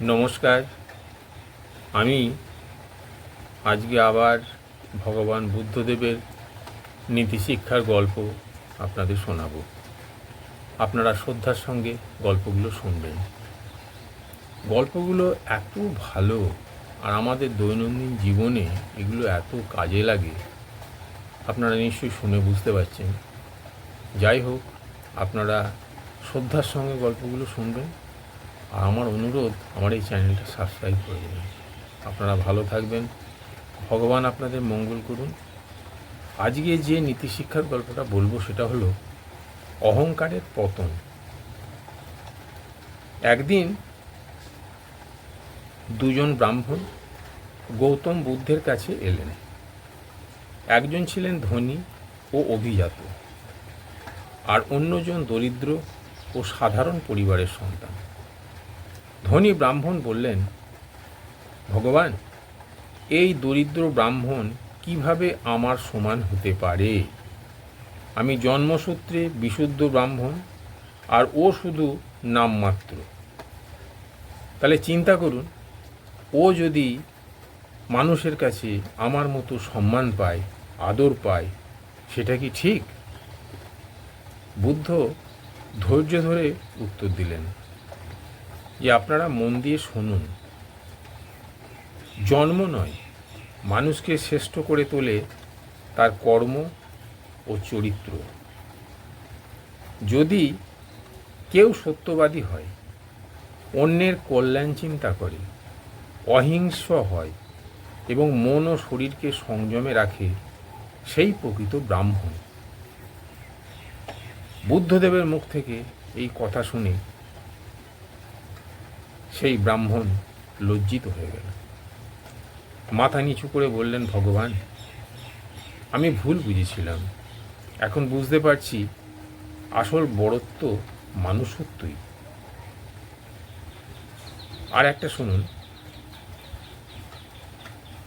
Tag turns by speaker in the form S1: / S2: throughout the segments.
S1: নমস্কার। আমি আজকে আবার ভগবান বুদ্ধদেবের নীতিশিক্ষার গল্প আপনাদের শোনাবো। আপনারা শ্রদ্ধার সঙ্গে গল্পগুলো শুনবেন। গল্পগুলো এত ভালো আর আমাদের দৈনন্দিন জীবনে এগুলো এত কাজে লাগে, আপনারা নিশ্চয়ই শুনে বুঝতে পারছেন। যাই হোক, আপনারা শ্রদ্ধার সঙ্গে গল্পগুলো শুনবেন। আর আমার অনুরোধ, আমার এই চ্যানেলটা সাবস্ক্রাইব করে দেবেন। আপনারা ভালো থাকবেন। ভগবান আপনাদের মঙ্গল করুন। আজকে যে নীতিশিক্ষার গল্পটা বলব সেটা হলো, অহংকারের পতন। একদিন দুজন ব্রাহ্মণ গৌতম বুদ্ধের কাছে এলেন। একজন ছিলেন ধনী ও অভিজাত, আর অন্যজন দরিদ্র ও সাধারণ পরিবারের সন্তান। ধনী ব্রাহ্মণ বললেন, ভগবান, এই দরিদ্র ব্রাহ্মণ কীভাবে আমার সমান হতে পারে? আমি জন্মসূত্রে বিশুদ্ধ ব্রাহ্মণ, আর ও শুধু নামমাত্র। তাহলে চিন্তা করুন, ও যদি মানুষের কাছে আমার মতো সম্মান পায়, আদর পায়, সেটা কি ঠিক? বুদ্ধ ধৈর্য ধরে উত্তর দিলেন যে আপনারা মন দিয়ে শুনুন। জন্ম নয়, মানুষকে শ্রেষ্ঠ করে তোলে তার কর্ম ও চরিত্র। যদি কেউ সত্যবাদী হয়, অন্যের কল্যাণ চিন্তা করে অহিংস হয় এবং মন ও শরীরকে সংযমে রাখে, সেই প্রকৃত ব্রাহ্মণ। বুদ্ধদেবের মুখ থেকে এই কথা শুনে সেই ব্রাহ্মণ লজ্জিত হয়ে গেল। মাথা নিচু করে বললেন, ভগবান, আমি ভুল বুঝেছিলাম। এখন বুঝতে পারছি আসল বড়ত্ব মানুষত্বই। আর একটা শুনুন,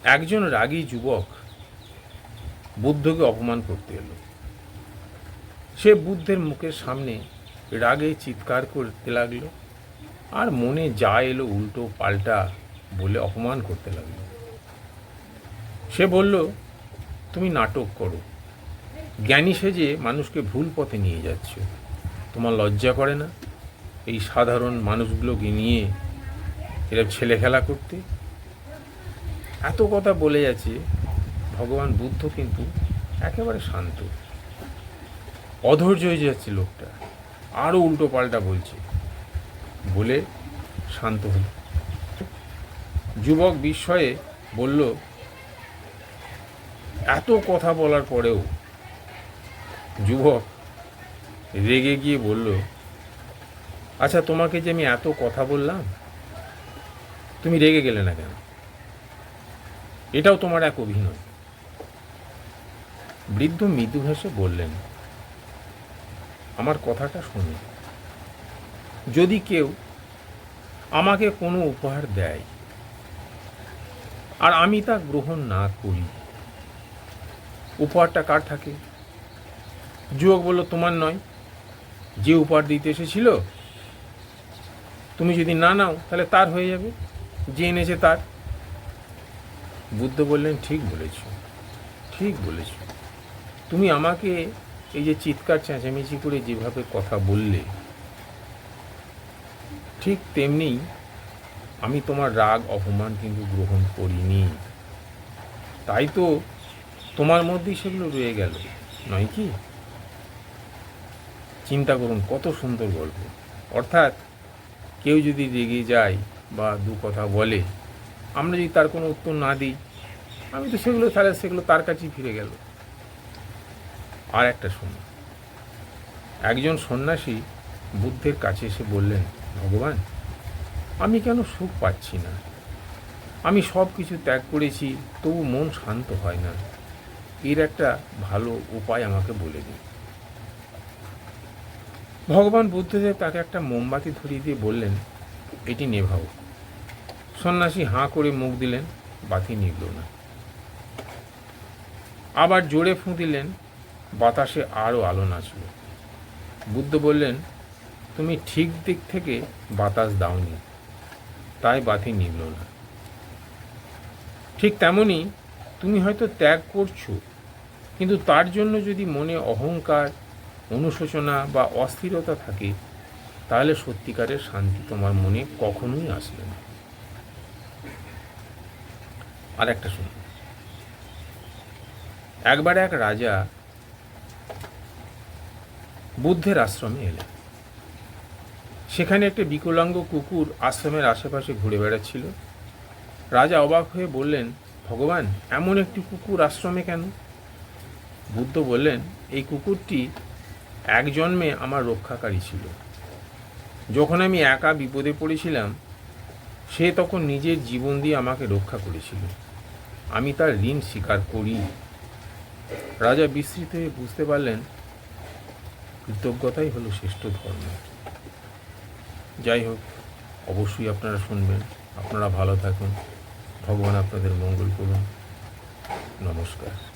S1: একজন রাগী যুবক বুদ্ধকে অপমান করতে এলো। সে বুদ্ধের মুখের সামনে রাগে চিৎকার করতে লাগল। আর মনে যা এলো উল্টো পাল্টা বলে অপমান করতে লাগল। সে বলল, তুমি নাটক করো। জ্ঞানী সেজে মানুষকে ভুল পথে নিয়ে যাচ্ছ। তোমার লজ্জা করে না? এই সাধারণ মানুষগুলোকে নিয়ে এরা ছেলে খেলা করতে? এত কথা বলে যাচ্ছে, ভগবান বুদ্ধ কিন্তু একেবারে শান্ত। অধৈর্য হয়ে যাচ্ছে লোকটা। আরও উল্টো পাল্টা বলছে বলে শান্ত হল। যুবক বিস্ময়ে বলল, এত কথা বলার পরেও যুবক রেগে গিয়ে বলল আচ্ছা তোমাকে যে আমি এত কথা বললাম, তুমি রেগে গেলে না কেন? এটাও তোমার এক অভিনয়। বৃদ্ধ মৃদু হেসে বললেন, আমার কথাটা শুনুন যদি কেউ আমাকে কোনো উপহার দেয় আর আমি তা গ্রহণ না করি, উপহারটা কার থাকে? যুবক বলল, তোমার নয়। যে উপহার দিতে এসেছিল, তুমি যদি না নাও, তাহলে তার হয়ে যাবে, যে এনেছে তার। বুদ্ধ বললেন, ঠিক বলেছ ঠিক বলেছ। তুমি আমাকে এই যে চিৎকার, চেঁচামেচি করে যেভাবে কথা বললে ঠিক তেমনি আমি তোমার রাগ, অপমান কিন্তু গ্রহণ করিনি। তাই তো তোমার মধ্যেই সেগুলো রয়ে গেল, নয় কি? চিন্তা করুন, কত সুন্দর গল্প। অর্থাৎ কেউ যদি রেগে যায় বা দু কথা বলে, আমরা যদি তার কোনো উত্তর না দিই, আমি তো সেগুলো তাহলে সেগুলো তার কাছেই ফিরে গেল। আর একটা শুনুন একজন সন্ন্যাসী বুদ্ধের কাছে এসে বললেন ভগবান, আমি কেন সুখ পাচ্ছি না? আমি সব কিছু ত্যাগ করেছি, তবু মন শান্ত হয় না। এর একটা ভালো উপায় আমাকে বলে দিন। ভগবান বুদ্ধদেব তাকে একটা মোমবাতি ধরিয়ে দিয়ে বললেন, এটি নেভাও। সন্ন্যাসী হাঁ করে মুখ দিলেন, বাতি নিভল না। আবার জোরে ফুঁ দিলেন, বাতাসে আরও আলো নাচল। বুদ্ধ বললেন তুমি ঠিক দিক থেকে বাতাস দাওনি, তাই বাতি নিভল না। ঠিক তেমনি তুমি হয়তো ত্যাগ করছ, কিন্তু তার জন্য যদি মনে অহংকার, অনুশোচনা বা অস্থিরতা থাকে, তাহলে সত্যিকারের শান্তি তোমার মনে কখনোই আসবে না। আর একটা শুনুন। একবার এক রাজা বুদ্ধের আশ্রমে এলেন। সেখানে একটা বিকলাঙ্গ কুকুর আশ্রমের আশেপাশে ঘুরে বেড়াচ্ছিল। রাজা অবাক হয়ে বললেন, ভগবান, এমন একটি কুকুর আশ্রমে কেন? বুদ্ধ বললেন, এই কুকুরটি এক জন্মে আমার রক্ষাকারী ছিল। যখন আমি একা বিপদে পড়েছিলাম, সে তখন নিজের জীবন দিয়ে আমাকে রক্ষা করেছিল। আমি তার ঋণ স্বীকার করি। রাজা বিস্মৃত হয়ে বুঝতে পারলেন, কৃতজ্ঞতাই হলো শ্রেষ্ঠ ধর্ম। যাই হোক অবশ্যই আপনারা শুনবেন। আপনারা ভালো থাকুন। ভগবান আপনাদের মঙ্গল করুন। নমস্কার।